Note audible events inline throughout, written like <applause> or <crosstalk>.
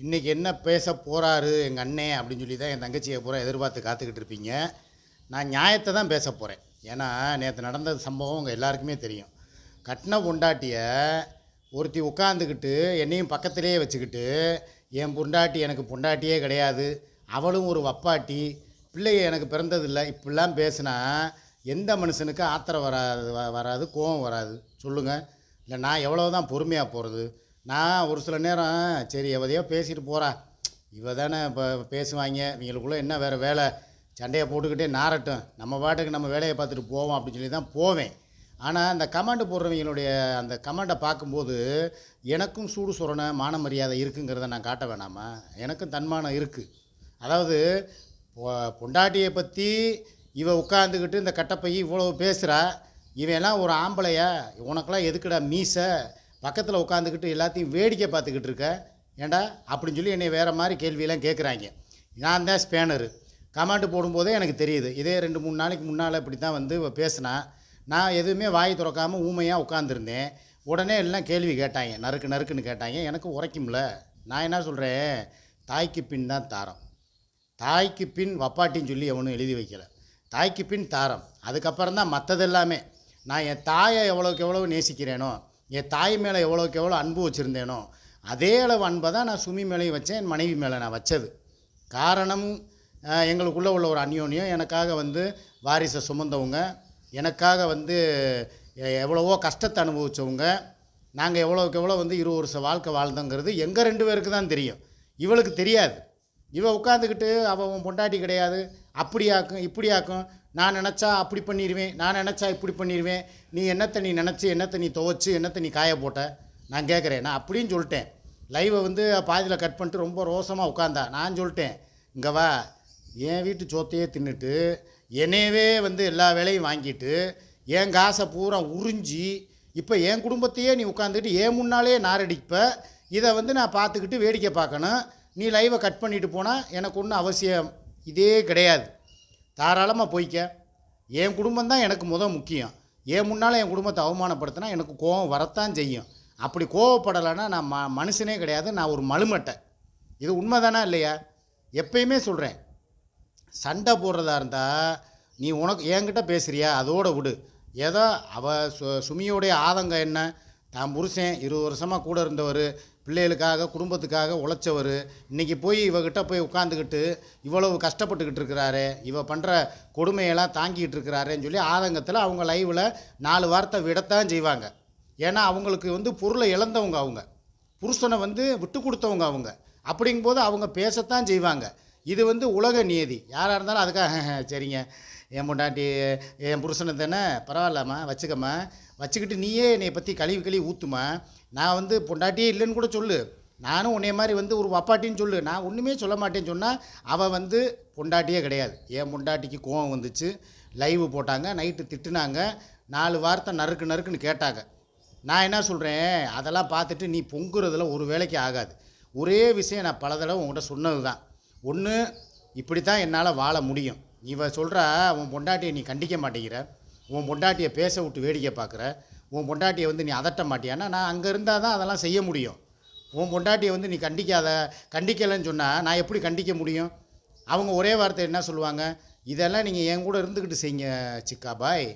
இன்றைக்கி என்ன பேச போகிறாரு எங்கள் அண்ணே அப்படின்னு சொல்லி தான் என் தங்கச்சியை பூரா எதிர்பார்த்து காத்துக்கிட்டு இருப்பீங்க. நான் நியாயத்தை தான் பேச போகிறேன் ஏன்னா நேற்று நடந்த சம்பவம் உங்கள் எல்லாருக்குமே தெரியும். கட்டின பொண்டாட்டிய ஒருத்தி உட்காந்துக்கிட்டு என்னையும் பக்கத்திலேயே வச்சுக்கிட்டு என் பொண்டாட்டி எனக்கு பொண்டாட்டியே கிடையாது. அவளும் ஒரு வப்பாட்டி. பிள்ளைய எனக்கு பிறந்ததில்லை. இப்படிலாம் பேசுனா எந்த மனுஷனுக்கு ஆத்திரம் வராது வ- வராது கோவம் வராது? சொல்லுங்கள் இல்லை நான் எவ்வளோ தான் பொறுமையாக போகிறது நான் ஒரு சில நேரம் சரி எவதையோ பேசிட்டு போகிறா இவ தானே இப்போ பேசுவாங்க. இவங்களுக்குள்ளே என்ன வேறு வேலை? சண்டையை போட்டுக்கிட்டே நாரட்டும். நம்ம பாட்டுக்கு நம்ம வேலையை பார்த்துட்டு போவோம் அப்படின்னு சொல்லி தான் போவேன். ஆனால் அந்த கமாண்டு போடுறவங்களுடைய அந்த கமாண்டை பார்க்கும்போது எனக்கும் சூடு சுரண மான மரியாதை இருக்குங்கிறத நான் காட்ட வேணாமா? எனக்கும் தன்மானம் இருக்குது அதாவது பொண்டாட்டியை பற்றி இவ உட்காந்துக்கிட்டு இந்த கட்டப்பையை இவ்வளோ பேசுகிறா இவன் எல்லாம் ஒரு ஆம்பளையா? உனக்கெல்லாம் எதுக்குடா மீசை? பக்கத்தில் உட்காந்துக்கிட்டு எல்லாத்தையும் வேடிக்கை பார்த்துக்கிட்டு இருக்க. ஏண்டா? அப்படின்னு சொல்லி என்னை வேறு மாதிரி கேள்வியெல்லாம் கேட்குறாங்க நான் தான் ஸ்பேனரு. கமாண்டு போடும்போதே எனக்கு தெரியுது. இதே ரெண்டு மூணு நாளைக்கு முன்னால் இப்படி தான் வந்து பேசினா. நான் எதுவுமே வாய் திறக்காமல் ஊமையாக உட்காந்துருந்தேன் உடனே எல்லாம் கேள்வி கேட்டாங்க. நறுக்கு நறுக்குன்னு கேட்டாங்க. எனக்கு உரைக்கும்ல. நான் என்ன சொல்கிறேன் தாய்க்கு பின் தான் தாரம். தாய்க்கு பின் வப்பாட்டின்னு சொல்லி எவனும் எழுதி வைக்கல. தாய்க்கு பின் தாரம். அதுக்கப்புறம் தான் மற்றது எல்லாமே நான் என் தாயை எவ்வளோக்கு எவ்வளோ நேசிக்கிறேனோ என் தாய் மேலே எவ்வளோக்கு எவ்வளோ அன்பு வச்சுருந்தேனோ அதே அளவு அன்பை தான் நான் சுமி மேலேயும் வச்சேன் என் மனைவி மேலே நான் வச்சது. காரணம் எங்களுக்குள்ளே உள்ள ஒரு அந்யோன்யம். எனக்காக வந்து வாரிசை சுமந்தவங்க. எனக்காக வந்து எ- எவ்வளவோ கஷ்டத்தை அனுபவித்தவங்க நாங்கள் எவ்வளோக்கு எவ்வளோ வந்து இருபது வருஷம் வாழ்க்கை வாழ்ந்தோங்கிறது எங்கள் ரெண்டு பேருக்கு தான் தெரியும். இவளுக்கு தெரியாது. இவள் உட்காந்துக்கிட்டு அவள் பொண்டாட்டி கிடையாது. அப்படியாக்கும் இப்படியாக்கும் நான் நினச்சா அப்படி பண்ணிடுவேன் நான் நினச்சா இப்படி பண்ணிடுவேன் நீ என்னத்தை நீ நினச்சி என்னத்தை நீ துவைச்சி என்னத்தை நீ காய போட்ட? நான் கேட்குறேன் நான் அப்படின்னு சொல்லிட்டேன். லைவை வந்து பாதியில் கட் பண்ணிட்டு ரொம்ப ரோசமாக உட்காந்தா நான் சொல்லிட்டேன் இங்கே வா. என் வீட்டு சோத்தையே தின்னுட்டு என்னையவே வந்து எல்லா வேலையும் வாங்கிட்டு என் காசை பூரா உறிஞ்சி இப்போ என் குடும்பத்தையே நீ உட்காந்துக்கிட்டு என் முன்னாலே நாரடிப்ப. இதை வந்து நான் பார்த்துக்கிட்டு வேடிக்கை பார்க்கணும். நீ லைவை கட் பண்ணிட்டு போனால் எனக்கு ஒன்றும் அவசியம் இதே கிடையாது. தாராளமாக போய்க்க. என் குடும்பம் தான் எனக்கு முத முக்கியம். என் முன்னால் என் குடும்பத்தை அவமானப்படுத்தினா எனக்கு கோவம் வரத்தான் செய்யும். அப்படி கோவப்படலைன்னா நான் ம மனுஷனே கிடையாது. நான் ஒரு மலுமட்டை. இது உண்மை தானே இல்லையா? எப்பயுமே சொல்கிறேன் சண்டை போடுறதா இருந்தால் நீ உனக்கு என்கிட்ட பேசுகிறியா அதோட விடு. ஏதோ அவ சு சுமியோடைய ஆதங்கம் என்ன? தான் புருஷன் இருபது வருஷமாக கூட இருந்தவர். பிள்ளைகளுக்காக குடும்பத்துக்காக உழைச்சவர். இன்றைக்கி போய் இவகிட்ட போய் உட்காந்துக்கிட்டு இவ்வளவு கஷ்டப்பட்டுக்கிட்டு இருக்கிறாரு இவ பண்ணுற கொடுமையெல்லாம் தாங்கிக்கிட்டு இருக்கிறாருன்னு சொல்லி ஆதங்கத்தில் அவங்க லைவில் நாலு வார்த்தை விடத்தான் செய்வாங்க. ஏன்னா அவங்களுக்கு வந்து பொருளை இழந்தவங்க அவங்க. புருஷனை வந்து விட்டு கொடுத்தவங்க அவங்க. அப்படிங்கும்போது அவங்க பேசத்தான் செய்வாங்க. இது வந்து உலக நியதி யாராக இருந்தாலும் அதுக்காக சரிங்க. என் பொண்டாட்டி என் புருஷனை தானே பரவாயில்லம்மா வச்சுக்கம்மா. வச்சுக்கிட்டு நீயே என்னை பற்றி கழுவி கழுவி ஊற்றுமா நான் வந்து பொண்டாட்டியே இல்லைன்னு கூட சொல்லு. நானும் உன்னைய மாதிரி வந்து ஒரு வப்பாட்டின்னு சொல்லு. நான் ஒன்றுமே சொல்ல மாட்டேன்னு சொன்னால் அவள் வந்து பொண்டாட்டியே கிடையாது. என் பொண்டாட்டிக்கு கோவம் வந்துச்சு. லைவு போட்டாங்க நைட்டு திட்டுனாங்க. நாலு வார்த்தை நறுக்கு நறுக்குன்னு கேட்டாங்க. நான் என்ன சொல்கிறேன் அதெல்லாம் பார்த்துட்டு நீ பொங்குறதுல ஒரு வேலைக்கு ஆகாது. ஒரே விஷயம் நான் பல தடவை உங்கள்கிட்ட சொன்னது தான் ஒன்று இப்படி தான் என்னால் வாழ முடியும். இவ சொல்கிறா உன் பொண்டாட்டியை நீ கண்டிக்க மாட்டேங்கிற. உன் பொண்டாட்டியை பேச விட்டு வேடிக்கை பார்க்குற. உன் பொண்டாட்டியை வந்து நீ அதட்ட மாட்டியான்னா நான் அங்கே இருந்தால் தான் அதெல்லாம் செய்ய முடியும். உன் பொண்டாட்டியை வந்து நீ கண்டிக்காத கண்டிக்கலைன்னு சொன்னால் நான் எப்படி கண்டிக்க முடியும்? அவங்க ஒரே வார்த்தை என்ன சொல்லுவாங்க? இதெல்லாம் நீங்கள் என் கூட இருந்துக்கிட்டு செய்யுங்க சிக்கா பாய்.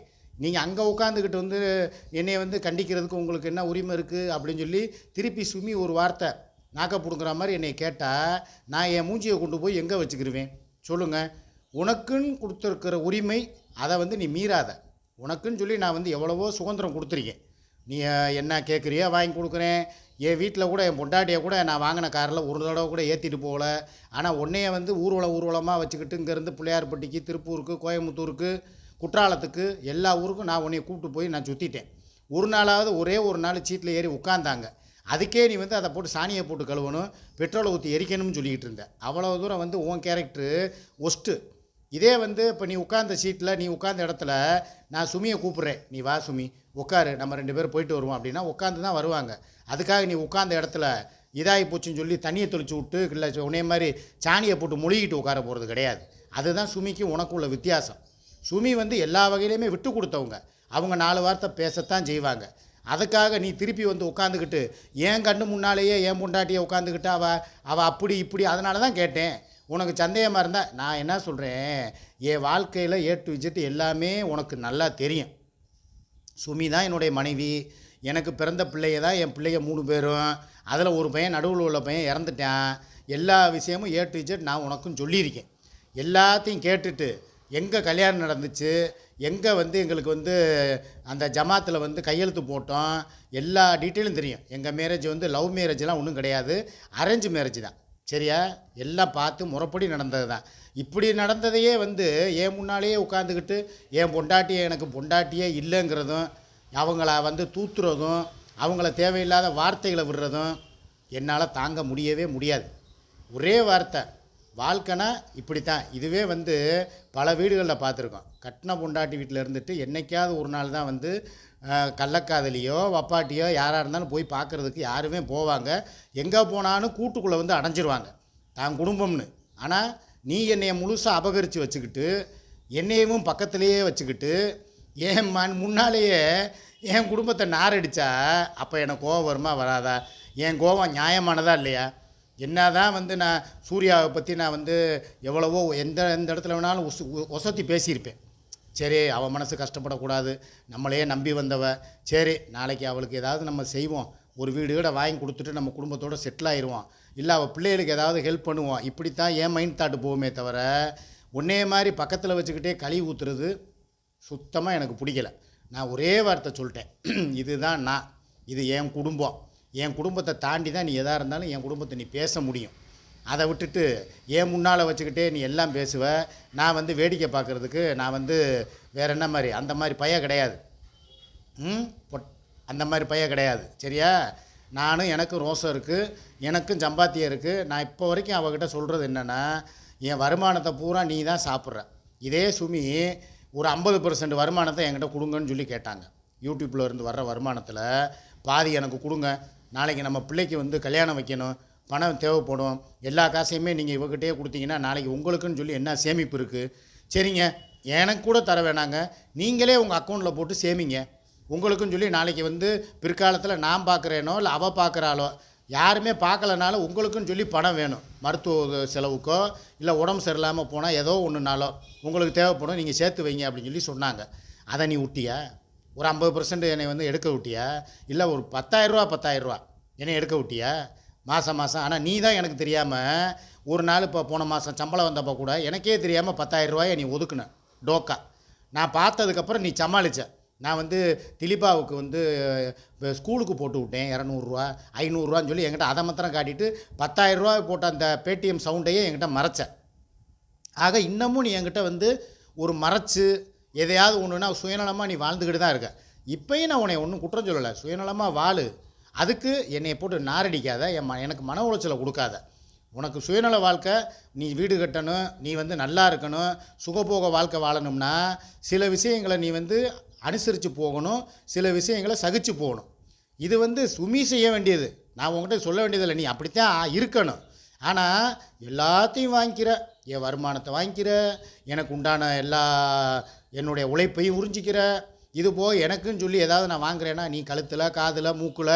நீங்கள் அங்கே உட்காந்துக்கிட்டு வந்து என்னை வந்து கண்டிக்கிறதுக்கு உங்களுக்கு என்ன உரிமை இருக்குது அப்படின்னு சொல்லி திருப்பி சுமி ஒரு வார்த்தை நாக்க பிடுங்குற மாதிரி என்னை கேட்டால் நான் என் மூஞ்சியை கொண்டு போய் எங்கே வச்சுக்கிருவேன்? சொல்லுங்கள் உனக்குன்னு கொடுத்துருக்கிற உரிமை அதை வந்து நீ மீறாத. உனக்குன்னு சொல்லி நான் வந்து எவ்வளவோ சுதந்திரம் கொடுத்துருக்கேன். நீ என்ன கேட்குறியோ வாங்கி கொடுக்குறேன். என் வீட்டில் கூட என் பொண்டாட்டியை கூட நான் வாங்கின காரில் ஒரு தடவை கூட ஏற்றிட்டு போகல. ஆனால் உன்னைய வந்து ஊர்வலம் ஊர்வலமாக வச்சுக்கிட்டு இங்கேருந்து பிள்ளையார்பட்டிக்கு திருப்பூருக்கு கோயம்புத்தூருக்கு குற்றாலத்துக்கு எல்லா ஊருக்கும் நான் உன்னைய கூப்பிட்டு போய் நான் சுற்றிட்டேன் ஒரு நாளாவது ஒரே ஒரு நாள் சீட்டில் ஏறி உட்காந்தாங்க அதுக்கே நீ வந்து அதை போட்டு சாணியை போட்டு கழுவணும் பெட்ரோலை ஊற்றி எரிக்கணும்னு சொல்லிக்கிட்டு இருந்த. அவ்வளோ தூரம் வந்து உன் கேரக்டரு ஒஸ்ட்டு. இதே வந்து இப்போ நீ உட்காந்த சீட்டில் நீ உட்காந்த இடத்துல நான் சுமியை கூப்பிட்றேன். நீ வா சுமி உட்காரு. நம்ம ரெண்டு பேரும் போயிட்டு வருவோம் அப்படின்னா உட்காந்து தான் வருவாங்க. அதுக்காக நீ உட்காந்த இடத்துல இதாகி போச்சுன்னு சொல்லி தண்ணியை தெளிச்சு விட்டு இல்லை உன்னே மாதிரி சாணியை போட்டு மொழிகிட்டு உட்கார போகிறது கிடையாது. அதுதான் சுமிக்கு உனக்குள்ள வித்தியாசம். சுமி வந்து எல்லா வகையிலையுமே விட்டு கொடுத்தவங்க. அவங்க நாலு வார்த்தை பேசத்தான் செய்வாங்க. அதுக்காக நீ திருப்பி வந்து உட்காந்துக்கிட்டு என் கண்ணு முன்னாலேயே என் பொண்டாட்டியை உட்காந்துக்கிட்டு அவள் அவள் அப்படி இப்படி அதனால தான் கேட்டேன். உனக்கு சந்தேகமாக இருந்தால் நான் என்ன சொல்கிறேன் என் வாழ்க்கையில் ஏ டு இஜெட் எல்லாமே உனக்கு நல்லா தெரியும். சுமி தான் என்னுடைய மனைவி. எனக்கு பிறந்த பிள்ளைய தான் என் பிள்ளைய மூணு பேரும். அதில் ஒரு பையன் நடுவில் உள்ள பையன் இறந்துட்டான். எல்லா விஷயமும் ஏ டு இஜெட் நான் உனக்கும் சொல்லியிருக்கேன். எல்லாத்தையும் கேட்டுட்டு எங்கே கல்யாணம் நடந்துச்சு? எங்கே வந்து எங்களுக்கு வந்து அந்த ஜமாத்தில் வந்து கையெழுத்து போட்டோம்? எல்லா டீட்டெயிலும் தெரியும். எங்கள் மேரேஜ் வந்து லவ் மேரேஜ்லாம் ஒன்றும் கிடையாது. அரேஞ்ச் மேரேஜ் தான். சரியா? எல்லாம் பார்த்து முறைப்படி நடந்தது தான் இப்படி நடந்ததையே வந்து என் முன்னாலேயே உட்காந்துக்கிட்டு என் பொண்டாட்டியை எனக்கு பொண்டாட்டியே இல்லைங்கிறதும் அவங்கள வந்து தூத்துறதும் அவங்கள தேவையில்லாத வார்த்தைகளை விடுறதும் என்னால் தாங்க முடியவே முடியாது. ஒரே வார்த்தை. வாழ்க்கைனா இப்படி தான் இதுவே வந்து பல வீடுகளில் பார்த்துருக்கோம். கட்டின பொண்டாட்டி வீட்டில் இருந்துட்டு என்னைக்காவது ஒரு நாள் தான் வந்து கள்ளக்காதலியோ வப்பாட்டியோ யாராக இருந்தாலும் போய் பார்க்குறதுக்கு யாருமே போவாங்க. எங்கே போனாலும் கூட்டுக்குள்ளே வந்து அடைஞ்சிருவாங்க. தான் குடும்பம்னு. ஆனால் நீ என்னையை முழுசாக அபகரித்து வச்சுக்கிட்டு என்னையவும் பக்கத்துலேயே வச்சுக்கிட்டு என் மண் முன்னாலேயே என் குடும்பத்தை நாரடிச்சா அப்போ எனக்கு கோவம் வருமா வராதா? என் கோவம் நியாயமானதா இல்லையா? என்ன தான் வந்து நான் சூர்யாவை பற்றி நான் வந்து எவ்வளவோ எந்த எந்த இடத்துல வேணாலும் உசு உ- ஒசத்தி பேசியிருப்பேன். சரி அவள் மனசு கஷ்டப்படக்கூடாது நம்மளையே நம்பி வந்தவ. சரி நாளைக்கு அவளுக்கு ஏதாவது நம்ம செய்வோம். ஒரு வீடு கூட வாங்கி கொடுத்துட்டு நம்ம குடும்பத்தோடு செட்டில் ஆயிடுவோம் இல்லை அவள் பிள்ளைகளுக்கு ஏதாவது ஹெல்ப் பண்ணுவோம். இப்படித்தான் ஏன் மைண்ட் தாட்டு போகுமே தவிர ஒன்றே மாதிரி பக்கத்தில் வச்சுக்கிட்டே களி ஊற்றுறது சுத்தமாக எனக்கு பிடிக்கல. நான் ஒரே வார்த்தை சொல்லிட்டேன். <clears throat> இதுதான் நான். இது என் குடும்பம். என் குடும்பத்தை தாண்டி தான் நீ எதாக இருந்தாலும் என் குடும்பத்தை நீ பேச முடியும். அதை விட்டுட்டு என் முன்னால் வச்சுக்கிட்டே நீ எல்லாம் பேசுவ? நான் வந்து வேடிக்கை பார்க்குறதுக்கு நான் வந்து வேறு என்ன மாதிரி? அந்த மாதிரி பைய கிடையாது. ம்? பொட்- அந்த மாதிரி பைய கிடையாது. சரியா? நானும் எனக்கும் ரோசம் இருக்குது எனக்கும் சம்பாத்தியம் இருக்குது நான் இப்போ வரைக்கும் அவகிட்ட சொல்கிறது என்னென்னா என் வருமானத்தை பூரா நீ தான் சாப்பிட்ற. இதே சுமி ஒரு ஐம்பது பர்சன்ட் வருமானத்தை என்கிட்ட கொடுங்கன்னு சொல்லி கேட்டாங்க. யூடியூப்பில் இருந்து வர்ற வருமானத்தில் பாதி எனக்கு கொடுங்க. நாளைக்கு நம்ம பிள்ளைக்கு வந்து கல்யாணம் வைக்கணும் பணம் தேவைப்படும் எல்லா காசையுமே நீங்கள் இவகிட்டே கொடுத்தீங்கன்னா நாளைக்கு உங்களுக்குன்னு சொல்லி என்ன சேமிப்பு இருக்குது சரிங்க எனக்கு கூட தர வேணாங்க. நீங்களே உங்கள் அக்கௌண்ட்டில் போட்டு சேமிங்க. உங்களுக்குன்னு சொல்லி நாளைக்கு வந்து பிற்காலத்தில் நான் பார்க்குறேனோ இல்லை அவள் பார்க்குறாளோ யாருமே பார்க்கலனாலும் உங்களுக்குன்னு சொல்லி பணம் வேணும். மருத்துவ செலவுக்கோ இல்லை உடம்பு சரியில்லாமல் போனால் ஏதோ ஒன்றுனாலோ உங்களுக்கு தேவைப்படும் நீங்கள் சேர்த்து வைங்க அப்படின்னு சொல்லி சொன்னாங்க. அதை நீ விட்டியா ஒரு ஐம்பது பர்சன்ட் என்னை வந்து எடுக்க விட்டியா? இல்லை ஒரு பத்தாயிரரூவா பத்தாயிரரூவா என்னை எடுக்க விட்டியா? மாதம் மாதம் ஆனால் நீ தான் எனக்கு தெரியாமல் ஒரு நாள் இப்போ போன மாதம் சம்பளம் வந்தப்போ கூட எனக்கே தெரியாமல் பத்தாயிரம் ரூபாயை நீ ஒதுக்குன டோக்கா. நான் பார்த்ததுக்கப்புறம் நீ சமாளித்த நான் வந்து திலீபாவுக்கு வந்து இப்போ ஸ்கூலுக்கு போட்டு விட்டேன் இரநூறுவா ஐநூறுரூவான்னு சொல்லி என்கிட்ட அதை மாத்திரம் காட்டிட்டு பத்தாயிரம் ரூபா போட்ட அந்த பேடிஎம் சவுண்டையே என்கிட்ட மறைச்ச. ஆக இன்னமும் நீ என்கிட்ட வந்து ஒரு மறைச்சு எதையாவது ஒன்றுனா சுயநலமாக நீ வாழ்ந்துக்கிட்டு தான் இருக்க. இப்பயும் நான் உன்னை ஒன்றும் குற்றம் சொல்லலை. சுயநலமாக வாழு. அதுக்கு என்னை போட்டு நாரடிக்காத. என் ம எனக்கு மன உளைச்சலை கொடுக்காத. உனக்கு சுயநல வாழ்க்கை நீ வீடு கட்டணும் நீ வந்து நல்லா இருக்கணும் சுகபோக வாழ்க்கை வாழணும்னா சில விஷயங்களை நீ வந்து அனுசரித்து போகணும் சில விஷயங்களை சகிச்சு போகணும். இது வந்து சுமி செய்ய வேண்டியது. நான் உங்ககிட்ட சொல்ல வேண்டியதில்லை. நீ அப்படித்தான் இருக்கணும். ஆனால் எல்லாத்தையும் வாங்கிக்கிற. என் வருமானத்தை வாங்கிக்கிற. எனக்கு உண்டான எல்லா என்னுடைய உழைப்பையும் உறிஞ்சிக்கிற. இது போ எனக்குன்னு சொல்லி ஏதாவது நான் வாங்குறேன்னா நீ கழுத்தில் காதில் மூக்கில்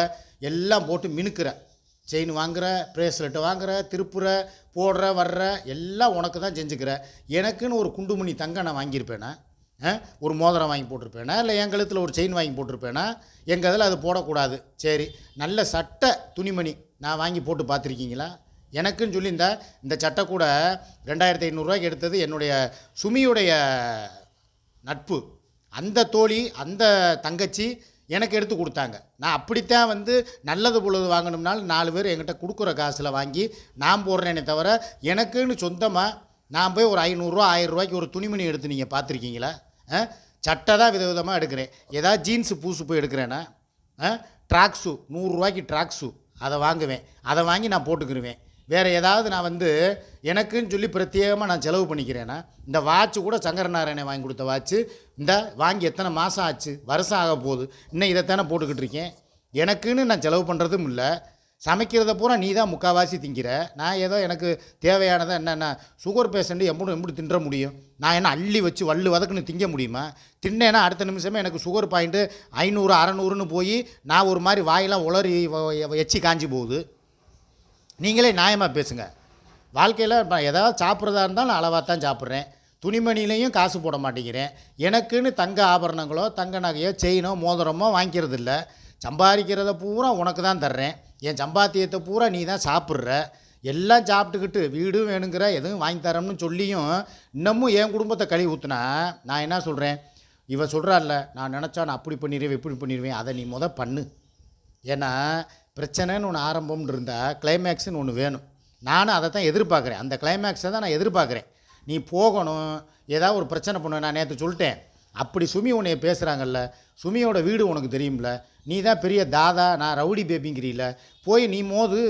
எல்லாம் போட்டு மினுக்கிற. செயின் வாங்குற ப்ரேஸ்லெட்டை வாங்குற திருப்புற போடுற வர்ற எல்லாம் உனக்கு தான் செஞ்சுக்கிற. எனக்குன்னு ஒரு குண்டுமணி தங்கம் நான் வாங்கியிருப்பேனா? ஒரு மோதிரம் வாங்கி போட்டிருப்பேனா? இல்லை என் கழுத்தில் ஒரு செயின் வாங்கி போட்டிருப்பேனா? எங்கள் இதில் அது போடக்கூடாது. சரி நல்ல சட்டை துணிமணி நான் வாங்கி போட்டு பார்த்துருக்கீங்களா? எனக்குன்னு சொல்லி இந்த இந்த சட்டை கூட ரெண்டாயிரத்தி ஐநூறுரூவாய்க்கு எடுத்தது என்னுடைய சுமியுடைய நட்பு. அந்த தோழி அந்த தங்கச்சி எனக்கு எடுத்து கொடுத்தாங்க. நான் அப்படித்தான் வந்து நல்லது பொழுது வாங்கணும்னாலும் நாலு பேர் என்கிட்ட கொடுக்குற காசில் வாங்கி நான் போடுறேனே தவிர எனக்குன்னு சொந்தமாக நான் போய் ஒரு ஐநூறுரூவா ஆயிரம் ரூபாய்க்கு ஒரு துணிமணி எடுத்து நீங்கள் பார்த்துருக்கீங்களா? ஆ? சட்டை தான் விதவிதமாக எடுக்கிறேன். ஏதாவது ஜீன்ஸு பூசு போய் எடுக்கிறேன்னா ட்ராக் ஷூ நூறுரூவாய்க்கு ட்ராக்ஸு அதை வாங்குவேன். அதை வாங்கி நான் போட்டுக்கிருவேன். வேறு ஏதாவது நான் வந்து எனக்குன்னு சொல்லி பிரத்யேகமாக நான் செலவு பண்ணிக்கிறேன்னா இந்த வாட்ச் கூட சங்கரநாராயணன் வாங்கி கொடுத்த வாட்ச்சு இந்த வாங்கி எத்தனை மாதம் ஆச்சு வருஷம் ஆக போகுது இன்னும் இதைத்தானே போட்டுக்கிட்டு இருக்கேன். எனக்குன்னு நான் செலவு பண்ணுறதும் இல்லை. சமைக்கிறத பூரா நீ தான் முக்கால்வாசி திங்கிற. நான் ஏதோ எனக்கு தேவையானதை என்னென்ன சுகர் பேஷண்ட்டு எம்புடும் எம்புடும் தின்ற முடியும். நான் என்ன அள்ளி வச்சு வள்ளு வதக்குன்னு திங்க முடியுமா? தின்னேன்னா அடுத்த நிமிஷமே எனக்கு சுகர் பாயிண்ட்டு ஐநூறு அறநூறுன்னு போய் நான் ஒரு மாதிரி வாயெல்லாம் உளறி வ- எச்சி காஞ்சி போகுது. நீங்களே நியாயமாக பேசுங்க. வாழ்க்கையில் இப்போ ஏதாவது சாப்பிட்றதா இருந்தாலும் அளவாக தான் சாப்பிட்றேன். துணிமணிலையும் காசு போட மாட்டேங்கிறேன். எனக்குன்னு தங்க ஆபரணங்களோ தங்க நகையோ செயினோ மோதிரமோ வாங்கிக்கிறது இல்லை சம்பாதிக்கிறத பூரா உனக்கு தான் தர்றேன். என் சம்பாத்தியத்தை பூரா நீ தான் சாப்பிட்ற. எல்லாம் சாப்பிட்டுக்கிட்டு வீடும் வேணுங்கிற எதுவும் வாங்கி தரோம்னு சொல்லியும் இன்னமும் என் குடும்பத்தை கழுவி ஊற்றுனா நான் என்ன சொல்கிறேன் இவ சொல்கிறாள்ல நான் நினச்சா நான் அப்படி பண்ணிடுவேன் இப்படி பண்ணிடுவேன் அதை நீ முத பண்ணு. ஏன்னா பிரச்சனைன்னு ஒன்று ஆரம்பம்னு இருந்தால் கிளைமேக்ஸ்னு ஒன்று வேணும். நானும் அதை தான் எதிர்பார்க்குறேன். அந்த கிளைமேக்ஸை தான் நான் எதிர்பார்க்குறேன். நீ போகணும் ஏதாவது ஒரு பிரச்சனை பண்ணு நான் நேற்று சொல்லிட்டேன். அப்படி சுமி உன்னைய பேசுகிறாங்கல்ல சுமியோட வீடு உனக்கு தெரியும்ல. நீ தான் பெரிய தாதா நான் ரவுடி பேபிங்கிறீல போய் நீ மோது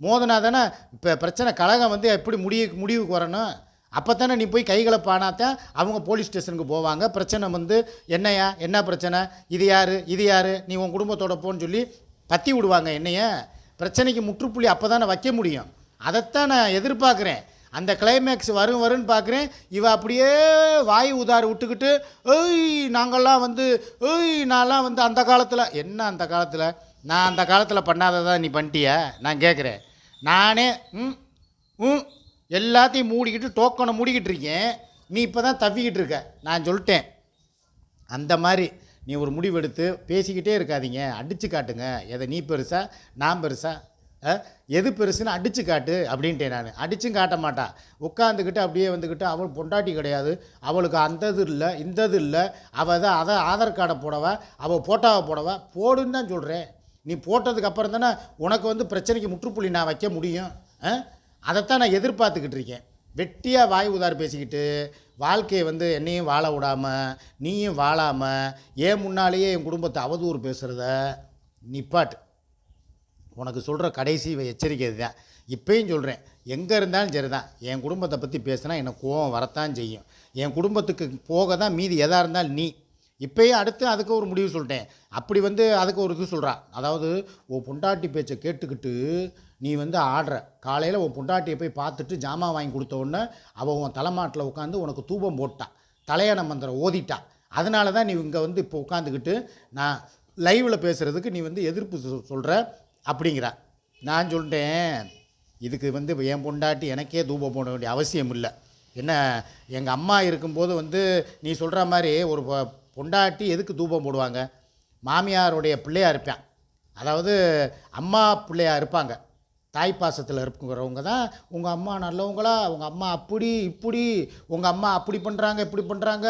மோதுனா தானே இப்போ பிரச்சனை கழகம் வந்து எப்படி முடிய முடிவுக்கு வரணும்? அப்போ தானே நீ போய் கைகளை பானாத்தான் அவங்க போலீஸ் ஸ்டேஷனுக்கு போவாங்க. பிரச்சனை வந்து என்னையா என்ன பிரச்சனை? இது யார்? இது யார்? நீ உன் குடும்பத்தோட போன்னு சொல்லி பற்றி விடுவாங்க என்னைய. பிரச்சனைக்கு முற்றுப்புள்ளி அப்போ தானே வைக்க முடியும். அதைத்தான் நான் எதிர்பார்க்குறேன். அந்த கிளைமேக்ஸ் வரும் வரும்னு பார்க்குறேன். இவ அப்படியே வாய் உதாறு விட்டுக்கிட்டு ஏய் நாங்கள்லாம் வந்து ஏய் நான்லாம் வந்து அந்த காலத்தில் என்ன அந்த காலத்தில்? நான் அந்த காலத்தில் பண்ணாததான் நீ பண்ணிட்டியா? நான் கேட்குறேன். நானே ம் ம் எல்லாத்தையும் மூடிக்கிட்டு டோக்கனை மூடிக்கிட்டு இருக்கேன். நீ இப்போ தான் தவிக்கிட்டு இருக்க. நான் சொல்லிட்டேன். அந்த மாதிரி நீ ஒரு முடிவெடுத்து பேசிக்கிட்டே இருக்காதீங்க. அடித்து காட்டுங்க. எதை நீ பெருசா நான் பெருசா? எது பெருசுன்னு அடித்து காட்டு அப்படின்ட்டேன் நான். அடிச்சும் காட்ட மாட்டா. உட்காந்துக்கிட்டு அப்படியே வந்துக்கிட்டு அவள் பொண்டாட்டி கிடையாது. அவளுக்கு அந்த இது இல்லை இந்த இது இல்லை. அவள் தான் அதை ஆதார் கார்டை போடவா அவள் போட்டாவை போடவா? போடுன்னு தான் சொல்கிறேன் நீ போட்டதுக்கு அப்புறம் தானே உனக்கு வந்து பிரச்சனைக்கு முற்றுப்புள்ளி நான் வைக்க முடியும். அதைத்தான் நான் எதிர்பார்த்துக்கிட்டு இருக்கேன். வெட்டியாக வாய் உதார் பேசிக்கிட்டு வாழ்க்கையை வந்து என்னையும் வாழ விடாமல் நீயும் வாழாமல் ஏன் முன்னாலேயே என் குடும்பத்தை அவதூறு பேசுகிறத நிப்பாட்டு. உனக்கு சொல்கிற கடைசி எச்சரிக்கை இதுதான் இப்பயும் சொல்கிறேன் எங்கே இருந்தாலும் சரி தான் என் குடும்பத்தை பற்றி பேசினா எனக்கு கோவம் வரத்தான் செய்யும். என் குடும்பத்துக்கு போக தான் மீதி எதாக இருந்தாலும் நீ. இப்பயும் அடுத்து அதுக்கு ஒரு முடிவு சொல்லிட்டேன். அப்படி வந்து அதுக்கு ஒரு இது சொல்கிறான் அதாவது உன் பொண்டாட்டி பேச்சை கேட்டுக்கிட்டு நீ வந்து ஆடுற. காலையில் உன் பொண்டாட்டியை போய் பார்த்துட்டு ஜாமான் வாங்கி கொடுத்த உடனே அவள் உன் தலைமாட்டில் உட்காந்து உனக்கு தூபம் போட்டான் தலையான மந்திரம் ஓதிட்டா. அதனால தான் நீ இங்கே வந்து இப்போ உட்காந்துக்கிட்டு நான் லைவில் பேசுகிறதுக்கு நீ வந்து எதிர்ப்பு சொல்கிற அப்படிங்கிறா. நான் சொல்லிட்டேன். இதுக்கு வந்து என் பொண்டாட்டி எனக்கே தூபம் போட வேண்டிய அவசியம் இல்லை. என்ன எங்கள் அம்மா இருக்கும்போது வந்து நீ சொல்கிற மாதிரி ஒரு பொண்டாட்டி எதுக்கு தூபம் போடுவாங்க? மாமியாருடைய பிள்ளையாக இருப்பேன். அதாவது அம்மா பிள்ளையாக இருப்பாங்க. தாய் பாசத்தில் இருக்கிறவங்க தான் உங்கள் அம்மா நல்லவங்களா? உங்கள் அம்மா அப்படி இப்படி உங்கள் அம்மா அப்படி பண்ணுறாங்க இப்படி பண்ணுறாங்க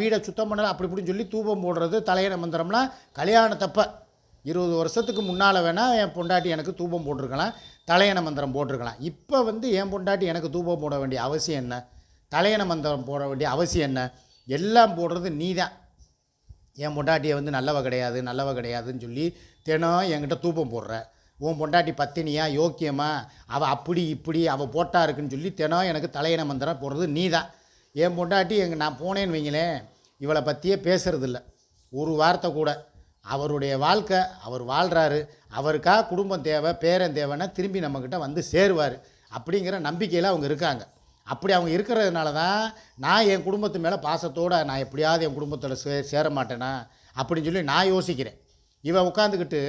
வீடை சுத்தம் பண்ணல அப்படி இப்படின்னு சொல்லி தூபம் போடுறது தலையணை மந்திரம்லாம் கல்யாணத்தப்ப. இருபது வருஷத்துக்கு முன்னால் வேணால் என் பொண்டாட்டி எனக்கு தூபம் போட்டிருக்கலாம் தலையண மந்திரம் போட்டிருக்கலாம். இப்போ வந்து என் பொண்டாட்டி எனக்கு தூபம் போட வேண்டிய அவசியம் என்ன? தலையண மந்திரம் போட வேண்டிய அவசியம் என்ன? எல்லாம் போடுறது நீ தான் என் பொண்டாட்டியை வந்து நல்லவ கிடையாது நல்லவ கிடையாதுன்னு சொல்லி தினம் என்கிட்ட தூபம் போடுற. உன் பொண்டாட்டி பத்தினியா யோக்கியமா? அவள் அப்படி இப்படி அவள் போட்டா இருக்குன்னு சொல்லி தினம் எனக்கு தலையின மந்திரம் போடுறது நீ தான் என் பொண்டாட்டி எங்கள் நான் போனேன்னு வைங்களேன் இவளை பற்றியே பேசுகிறதில்ல ஒரு வார்த்தை கூட. அவருடைய வாழ்க்கை அவர் வாழ்கிறாரு அவருக்காக குடும்பம் தேவை பேரன் தேவைன்னா திரும்பி நம்மக்கிட்ட வந்து சேருவார். அப்படிங்கிற நம்பிக்கையில் அவங்க இருக்காங்க. அப்படி அவங்க இருக்கிறதுனால தான் நான் என் குடும்பத்து மேலே பாசத்தோடு நான் எப்படியாவது என் குடும்பத்தில் சே சேர மாட்டேனா? அப்படின்னு சொல்லி நான் யோசிக்கிறேன். இவன் உட்காந்துக்கிட்டு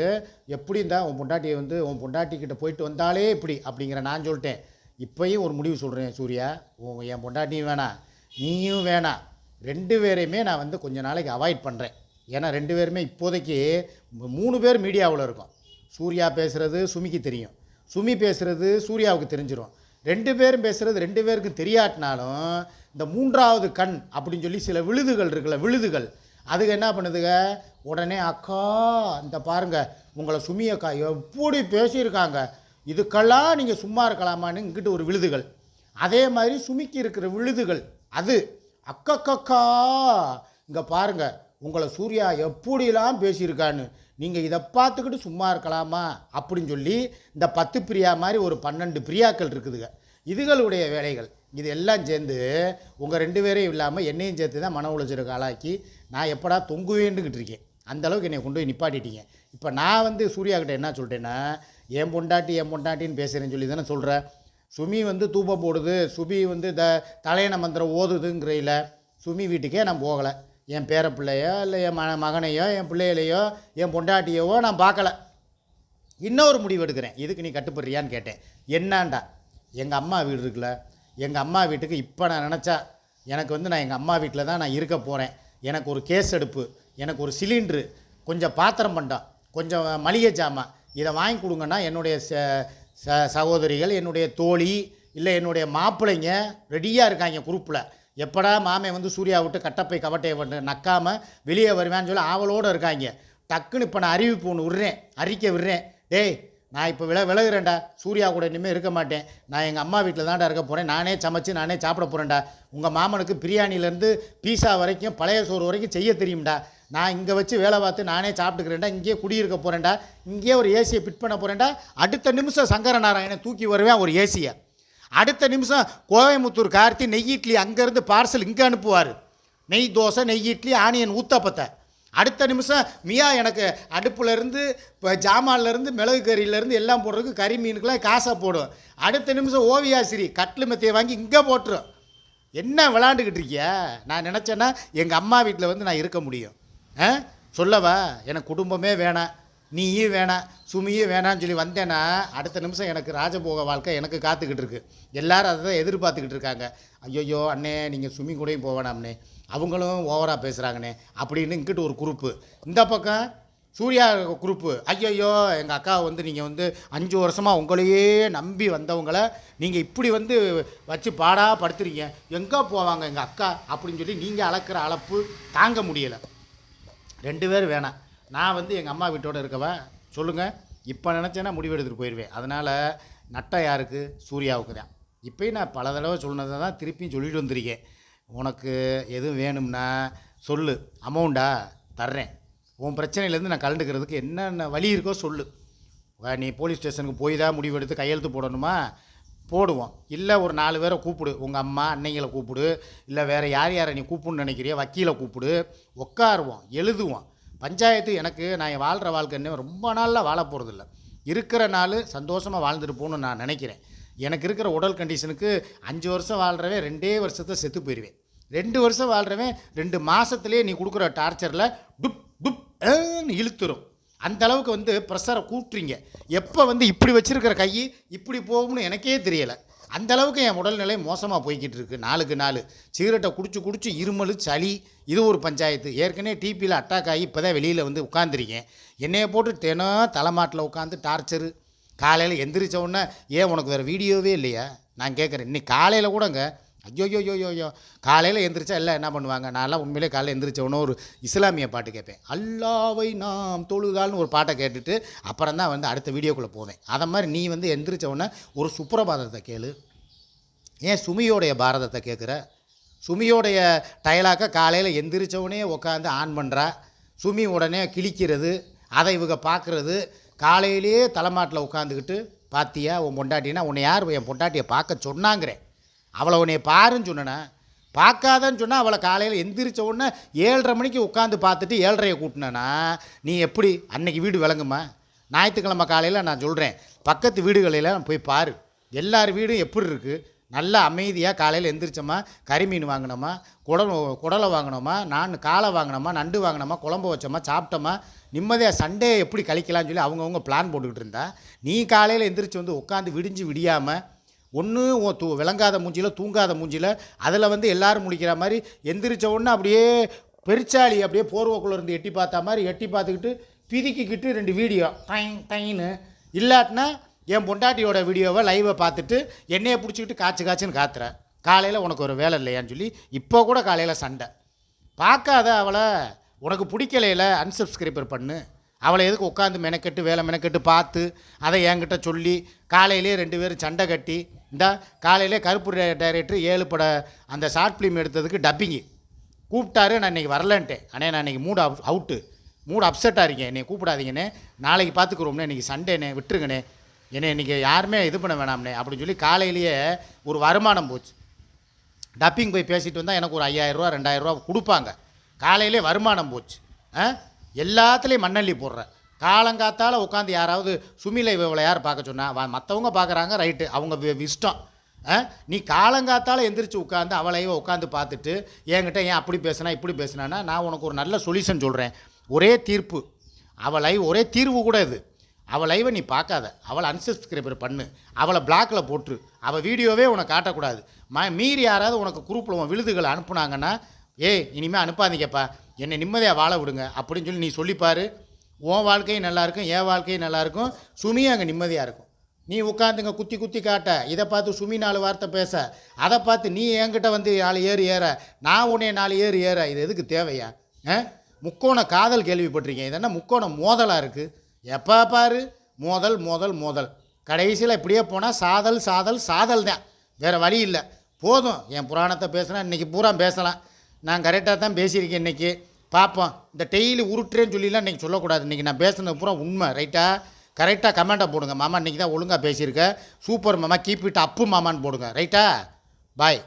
எப்படி இருந்தால் உன் பொண்டாட்டியை வந்து உன் பொண்டாட்டிக்கிட்ட போயிட்டு வந்தாலே இப்படி? அப்படிங்கிற நான் சொல்லிட்டேன். இப்போயும் ஒரு முடிவு சொல்கிறேன் சூர்யா. உன் என் பொண்டாட்டியும் வேணாம் நீயும் வேணாம் ரெண்டு பேரையுமே நான் வந்து கொஞ்ச நாளைக்கு அவாய்ட் பண்ணுறேன் ஏன்னா ரெண்டு பேருமே இப்போதைக்கு மூணு பேர் மீடியாவில் இருக்கும். சூர்யா பேசுகிறது சுமிக்கு தெரியும். சுமி பேசுகிறது சூர்யாவுக்கு தெரிஞ்சிடும் ரெண்டு பேரும் பேசுகிறது ரெண்டு பேருக்கும் தெரியாட்டினாலும் இந்த மூன்றாவது கண் அப்படின்னு சொல்லி சில விழுதுகள் இருக்குல்ல விழுதுகள் அதுக்கு என்ன பண்ணுதுங்க? உடனே அக்கா இந்த பாருங்க உங்களை சுமி அக்கா எப்படி பேசியிருக்காங்க? இதுக்கெல்லாம் நீங்கள் சும்மா இருக்கலாமான்னு இங்கிட்டு ஒரு விழுதுகள். அதே மாதிரி சுமிக்கு இருக்கிற விழுதுகள் அது. அக்கக்கக்கா இங்கே பாருங்க உங்களை சூர்யா எப்படிலாம் பேசியிருக்கான்னு. நீங்கள் இதை பார்த்துக்கிட்டு சும்மா இருக்கலாமா? அப்படின்னு சொல்லி இந்த பத்து பிரியா மாதிரி ஒரு பன்னெண்டு பிரியாக்கள் இருக்குதுங்க. இதுகளுடைய வேலைகள். இது எல்லாம் சேர்ந்து உங்கள் ரெண்டு பேரையும் இல்லாமல் என்னையும் சேர்த்து தான் மன உளைச்சலுக்கு ஆளாக்கி நான் எப்படா தொங்குவேண்டுக்கிட்டு இருக்கேன். அந்த அளவுக்கு என்னை கொண்டு போய் நிப்பாட்டிட்டீங்க. இப்போ நான் வந்து சூர்யா கிட்ட என்ன சொல்லிட்டேன்னா என் பொண்டாட்டி என் பொண்டாட்டின்னு பேசுகிறேன்னு சொல்லி தானே சொல்கிறேன் சுமி வந்து தூபம் போடுது. சுமி வந்து த தலையண மந்திரம் ஓதுதுங்கிறையில். சுமி வீட்டுக்கே நான் போகலை. என் பேர பிள்ளையோ இல்லை என் ம மகனையோ என் பிள்ளைகளையோ என் பொண்டாட்டியவோ நான் பார்க்கல. இன்னொரு முடிவு எடுக்கிறேன். இதுக்கு நீ கட்டுப்படுறியான்னு கேட்டேன். என்னான்டா எங்கள் அம்மா வீடு இருக்குல்ல. எங்கள் அம்மா வீட்டுக்கு இப்போ நான் நினச்சா எனக்கு வந்து நான் எங்கள் அம்மா வீட்டில் தான் நான் இருக்க போகிறேன் எனக்கு ஒரு கேஸ் எடுப்பு. எனக்கு ஒரு சிலிண்ட்ரு கொஞ்சம் பாத்திரம் பண்டம் கொஞ்சம் மளிகை ஜாமான் இதை வாங்கி கொடுங்கன்னா என்னுடைய ச ச சகோதரிகள் என்னுடைய தோழி இல்லை என்னுடைய மாப்பிள்ளைங்க ரெடியாக இருக்காங்க குரூப்பில் எப்படா மாமே வந்து சூர்யா விட்டு கட்டப்பை கவட்டையை விட்டு நக்காமல் வெளியே வருவேன்னு சொல்லி ஆவலோடு இருக்காங்க. டக்குன்னு இப்போ நான் அறிவிப்பு ஒன்று விடுறேன் அறிக்கை விடுறேன். டேய் நான் இப்போ வில விலகுறேன்டா. சூர்யா கூட இனிமேல் இருக்க மாட்டேன். நான் எங்கள் அம்மா வீட்டில் தான்டா இருக்க போகிறேன் நானே சமைச்சு நானே சாப்பிட போகிறேன்டா உங்கள் மாமனுக்கு பிரியாணிலேருந்து பீஸா வரைக்கும் பழைய சோறு வரைக்கும் செய்ய தெரியும்டா. நான் இங்கே வச்சு வேலை பார்த்து நானே சாப்பிட்டுக்கிறேன்டா. இங்கேயே குடியிருக்க போகிறேன்டா இங்கேயே ஒரு ஏசியை ஃபிட் பண்ண போகிறேன்டா அடுத்த நிமிஷம் சங்கரநாராயணன் தூக்கி வருவேன் ஒரு ஏசியை அடுத்த நிமிஷம் கோயம்புத்தூர் கார்த்தி நெய் இட்லி அங்கேருந்து பார்சல் இங்கே அனுப்புவார். நெய் தோசை நெய் இட்லி ஆனியன் ஊத்தப்பத்தை. அடுத்த நிமிஷம் மியா எனக்கு அடுப்புலேருந்து இப்போ ஜாமான்லேருந்து மிளகு கறியிலேருந்து எல்லாம் போடுறதுக்கு கறி மீனுக்கெல்லாம் காசை போடும். அடுத்த நிமிஷம் ஓவியாசிரி கட்டில் மெத்தையை வாங்கி இங்கே போட்டுரும். என்ன விளாண்டுக்கிட்டு இருக்கிய? நான் நினச்சேன்னா எங்கள் அம்மா வீட்டில் வந்து நான் இருக்க முடியும். ஆ? சொல்லவா? எனக்கு குடும்பமே வேணாம் நீயும் வேணாம் சுமியும் வேணான்னு சொல்லி வந்தேன்னா அடுத்த நிமிஷம் எனக்கு ராஜபோக வாழ்க்கை எனக்கு காத்துக்கிட்டு இருக்கு. எல்லாரும் அதை தான் எதிர்பார்த்துக்கிட்டு இருக்காங்க. ஐயோ அண்ணே நீங்கள் சுமி கூடயும் போவேணாம்னே அவங்களும் ஓவராக பேசுகிறாங்கண்ணே அப்படின்னு இங்கிட்டு ஒரு குரூப்பு. இந்த பக்கம் சூர்யா குரூப்பு. ஐயையோ எங்கள் அக்கா வந்து நீங்கள் வந்து அஞ்சு வருஷமாக உங்களையே நம்பி வந்தவங்கள நீங்கள் இப்படி வந்து வச்சு பாடா படுத்துறீங்க. எங்கே போவாங்க எங்கள் அக்கா அப்படின்னு சொல்லி நீங்கள் அளக்கிற அளப்பு தாங்க முடியலை. ரெண்டு பேரும் வேணாம். நான் வந்து எங்கள் அம்மா வீட்டோடு இருக்கவா சொல்லுங்கள் இப்போ நினச்சேன்னா முடிவு எடுத்துகிட்டு போயிடுவேன் அதனால் நட்டை யாருக்கு? சூர்யாவுக்கு தான். இப்போயும் நான் பல தடவை சொன்னதை தான் திருப்பியும் சொல்லிட்டு வந்திருக்கேன். உனக்கு எதுவும் வேணும்னா சொல்லு. அமௌண்டா தர்றேன். உன் பிரச்சனையிலேருந்து நான் கலந்துக்கிறதுக்கு என்னென்ன வழி இருக்கோ சொல்லு. நீ போலீஸ் ஸ்டேஷனுக்கு போய் தான் முடிவு எடுத்து கையெழுத்து போடணுமா? போடுவோம். இல்லை ஒரு நாலு பேரை கூப்பிடு. உங்கள் அம்மா அன்னைங்களை கூப்பிடு. இல்லை வேறு யார் யாரை நீ கூப்பிடுன்னு நினைக்கிறிய வக்கீலை கூப்பிடு. உட்காருவோம் எழுதுவோம். பஞ்சாயத்து எனக்கு நான் வாழ்கிற வாழ்க்கை என்ன ரொம்ப நாளில் வாழ போகிறதில்ல இருக்கிற நாள் சந்தோஷமாக வாழ்ந்துட்டு போகணும்னு நான் நினைக்கிறேன். எனக்கு இருக்கிற உடல் கண்டிஷனுக்கு அஞ்சு வருஷம் வாழ்கிறவே ரெண்டே வருஷத்தை செத்து போயிடுவேன் ரெண்டு வருஷம் வாழ்கிறவன் ரெண்டு மாதத்துலேயே நீ கொடுக்குற டார்ச்சரில் டுப் டுப் இழுத்துரும். அந்த அளவுக்கு வந்து ப்ரெஷரை கூட்டுறீங்க. எப்போ வந்து இப்படி வச்சுருக்கிற கை இப்படி போகும்னு எனக்கே தெரியலை. அந்த அளவுக்கு என் உடல்நிலை மோசமாக போய்கிட்டு இருக்குது நாளுக்கு நாள். சிகரெட்டை குடிச்சு குடிச்சு இருமல் சளி இது ஒரு பஞ்சாயத்து. ஏற்கனவே டிபியில் அட்டாக் ஆகி இப்போ தான் வெளியில் வந்து உட்காந்துருக்கேன் என்னையை போட்டு தினம் தலைமாட்டில் உட்காந்து டார்ச்சரு. காலையில் எந்திரிச்ச உடனே ஏன் உனக்கு வேறு வீடியோவே இல்லையா? நான் கேட்குறேன் இன்னைக்கு காலையில் கூடங்க ஐயோ ஐயோ ஐயோ காலையில் எந்திரிச்சா எல்லாம் என்ன பண்ணுவாங்க? நான்லாம் உண்மையிலே காலையில் எந்திரிச்ச ஒரு இஸ்லாமிய பாட்டு கேட்பேன். அல்லாவை நாம் தொழுகால்னு ஒரு பாட்டை கேட்டுட்டு அப்புறம் தான் வந்து அடுத்த வீடியோக்குள்ளே போவேன். அதை மாதிரி நீ வந்து எந்திரிச்ச ஒரு சுப்ரபாதத்தை கேளு. ஏன் சுமியோடைய பாரதத்தை கேட்குற சுமியோடைய டயலாக்கை காலையில் எந்திரிச்சவனே உட்காந்து ஆன் பண்ணுறா சுமி உடனே கிழிக்கிறது அதை இவங்க பார்க்குறது காலையிலேயே தலைமாட்டில் உட்காந்துக்கிட்டு பாத்தியா உன் பொண்டாட்டினா உன்னை யார் என் பொண்டாட்டியை பார்க்க சொன்னாங்கிறேன் அவளை உன்னை பாருன்னு சொன்னேன்னா பார்க்காதன்னு சொன்னால் அவளை காலையில் எந்திரிச்ச உடனே ஏழரை மணிக்கு உட்காந்து பார்த்துட்டு ஏழரையை கூட்டினேன்னா நீ எப்படி? அன்னைக்கு வீடு விளங்குமா? ஞாயிற்றுக்கிழமை காலையில் நான் சொல்கிறேன் பக்கத்து வீடுகளில் போய் பாரு. எல்லார் வீடும் எப்படி இருக்குது நல்லா அமைதியாக காலையில் எந்திரிச்சோமா? கறிமீன் வாங்கினோமா? குடல் குடலை வாங்கினோமா? நான் காலை வாங்கினோமா? நண்டு வாங்கினோமா? குழம்பு வச்சோமா? சாப்பிட்டோமா? நிம்மதியாக சண்டே எப்படி கழிக்கலாம்னு சொல்லி அவங்கவுங்க பிளான் போட்டுக்கிட்டு இருந்தா. நீ காலையில் எந்திரிச்சு வந்து உட்காந்து விடிஞ்சு விடியாமல் ஒன்று உன் தூ விளங்காத மூஞ்சியில் தூங்காத மூஞ்சியில் அதில் வந்து எல்லோரும் முழிக்கிற மாதிரி எந்திரிச்ச உடனே அப்படியே பெருச்சாளி அப்படியே போர்வக்குள்ளே இருந்து எட்டி பார்த்தா மாதிரி எட்டி பார்த்துக்கிட்டு பிதிக்கிக்கிட்டு ரெண்டு வீடியோ டைன் டைன்னு இல்லாட்டினா என் பொண்டாட்டியோட வீடியோவை லைவை பார்த்துட்டு என்னையை பிடிச்சிக்கிட்டு காய்ச்சி காய்ச்சின்னு காத்துறேன் காலையில் உனக்கு ஒரு வேலை இல்லையான்னு சொல்லி இப்போ கூட காலையில் சண்டை. பார்க்காத அவளை உனக்கு பிடிக்கலையில அன்சப்ஸ்கிரைபர் பண்ணு. அவளை எதுக்கு உட்காந்து மெனக்கெட்டு வேலை மெனக்கெட்டு பார்த்து அதை என்கிட்ட சொல்லி காலையிலே ரெண்டு பேரும் சண்டை கட்டி இந்த காலையில் கருப்பு டைரக்டர் ஏழு பட அந்த ஷார்ட் ஃபிலிம் எடுத்ததுக்கு டப்பிங்கு கூப்பிட்டாரு நான் இன்றைக்கி வரலன்ட்டேன். அண்ணே நான் இன்றைக்கி மூடு அவுட்டு மூடு அப்செட்டாக இருக்கேன் என்னை கூப்பிடாதீங்கண்ணே. நாளைக்கு பார்த்துக்குறோம்னே இன்றைக்கி சண்டேண்ணே விட்டுருங்கண்ணே. என்னை இன்றைக்கி யாருமே இது பண்ண வேணாம்ண்ணே. அப்படின்னு சொல்லி காலையிலேயே ஒரு வருமானம் போச்சு. டப்பிங் போய் பேசிட்டு வந்தால் எனக்கு ஒரு ஐயாயிரரூவா ரெண்டாயிரரூவா கொடுப்பாங்க. காலையிலே வருமானம் போச்சு. ஆ? எல்லாத்துலேயும் மண்ணள்ளி போடுறேன். காலங்காத்தால் உட்காந்து யாராவது சுமிலை இவளை யார் பார்க்க சொன்னால் மற்றவங்க பார்க்குறாங்க ரைட்டு அவங்க இஷ்டம் ஆ? நீ காலங்காத்தால் எந்திரிச்சு உட்காந்து அவளையோ உட்காந்து பார்த்துட்டு என்கிட்ட ஏன் அப்படி பேசுனா இப்படி பேசுனான்னா நான் உனக்கு ஒரு நல்ல சொல்யூஷன் சொல்கிறேன் ஒரே தீர்ப்பு. அவள் லைவ் ஒரே தீர்வு கூட இது. அவள் லைவை நீ பார்க்காத. அவளை அன்சப்ஸ்கிரைபர் பண்ணு. அவளை பிளாக்கில் போட்டுரு. அவள் வீடியோவே உனக்கு காட்டக்கூடாது. ம மீறி யாராவது உனக்கு குரூப்பில் உன் விழுதுகளை அனுப்புனாங்கன்னா ஏய் இனிமேல் அனுப்பாதீங்கப்பா. என்னை நிம்மதியாக வாழ விடுங்க. அப்படின்னு சொல்லி நீ சொல்லிப்பார். உன் வாழ்க்கையும் நல்லாயிருக்கும் என் வாழ்க்கையும் நல்லாயிருக்கும் சுமியும் அங்கே நிம்மதியாக இருக்கும். நீ உட்காந்துங்க குத்தி குத்தி காட்ட. இதை பார்த்து சுமி நாலு வார்த்தை பேச. அதை பார்த்து நீ என்கிட்ட வந்து நாலு ஏறு ஏற. நான் உன்னை நாலு ஏறு ஏற. இது எதுக்கு தேவையா? ஆ? முக்கோண காதல் கேள்விப்பட்டிருக்கேன். இது என்ன முக்கோண மோதலாக இருக்குது எப்போ பாரு? மோதல் மோதல் மோதல். கடைசியில் இப்படியே போனால் சாதல் சாதல் சாதல் தான். வேறு வழி இல்லை. போதும். என் புராணத்தை பேசினா இன்றைக்கி பூரா பேசலாம். நான் கரெக்டாக தான் பேசியிருக்கேன் இன்றைக்கி பார்ப்போம். இந்த டெய்லி உருட்டுறேன்னு சொல்லிலாம் இன்றைக்கி சொல்லக்கூடாது. இன்றைக்கி நான் பேசுனது பூரா உண்மை ரைட்டாக கரெக்டாக கமெண்ட்டை போடுங்க. மாமா இன்றைக்கி தான் ஒழுங்காக பேசியிருக்க. சூப்பர் மாமா கீப் இட் அப்பு மாமான்னு போடுங்க. ரைட்டா பாய்